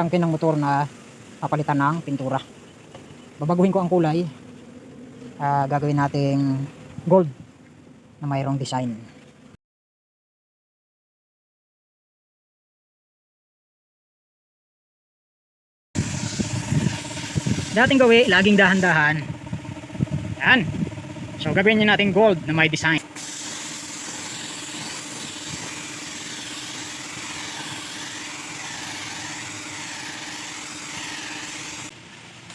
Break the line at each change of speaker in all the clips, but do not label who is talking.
tangke ng motor na papalitan ng pintura. Babaguhin ko ang kulay. Ah, gagawin nating gold na mayroong design. Dating gawi, laging dahan-dahan. Yan. So gagawin niyo natin gold na may design.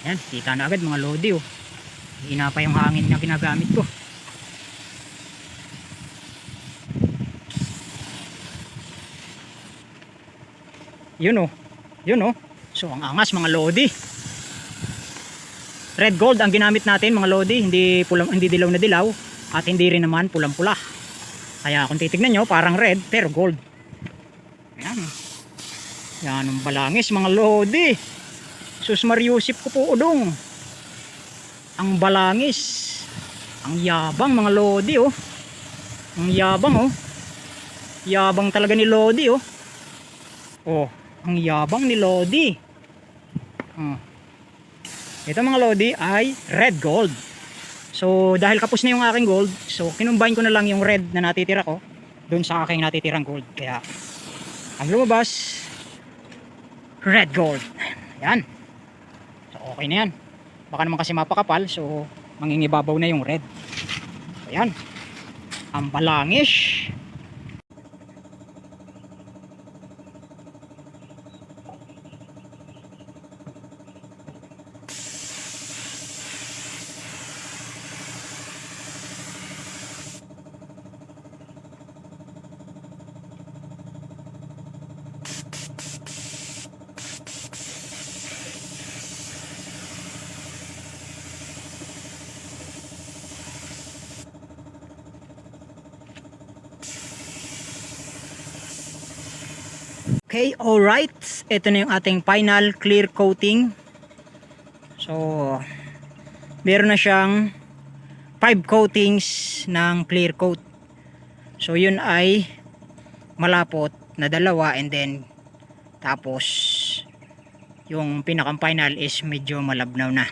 Yan, kita na agad mga lodi oh. Hina pa yung hangin na ginagamit ko. Yun oh. Yun oh. So ang angas mga lodi. Red gold ang ginamit natin mga lodi, hindi pulang hindi dilaw na dilaw at hindi rin naman pulang-pula. Kaya kung titignan nyo, parang red pero gold. Yan. Yan ang balangis mga lodi. Sus Mariusip ko po udong. Ang balangis. Ang yabang mga lodi oh. Ang yabang oh. Yabang talaga ni Lodi oh. Oh, ang yabang ni Lodi. Oh. Ito mga Lodi ay red gold. So dahil kapos na yung aking gold, so kinumbine ko na lang yung red na natitira ko doon sa aking natitirang gold. Kaya ang lumabas red gold. Yan. Okay na yan. Baka naman kasi mapakapal so mangingibabaw na yung red. So yan. Ang balangis. Okay, alright. Ito na yung ating final clear coating. So, meron na siyang 5 coatings ng clear coat. So, yun ay malapot na dalawa and then tapos yung pinakang final is medyo malabnaw na.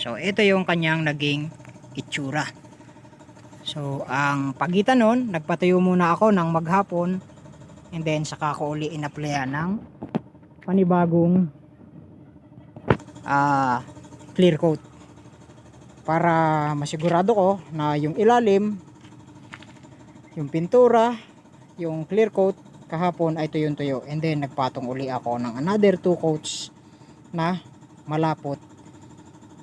So, ito yung kanyang naging itsura. So, ang pagitan nun, nagpatayo muna ako ng maghapon and then saka ko uli in-applyan ng panibagong? Ah clear coat. Para masigurado ko na yung ilalim yung pintura yung clear coat kahapon ay tuyong tuyo and then nagpatong uli ako ng another two coats na malapot.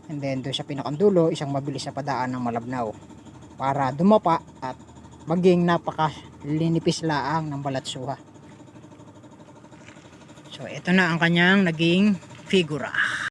And then doon sa pinakandulo isang mabilis na padaan ng malabnaw. Para dumapa at maging napaka linipis laang ng balatsuha. So ito na ang kanyang naging figura.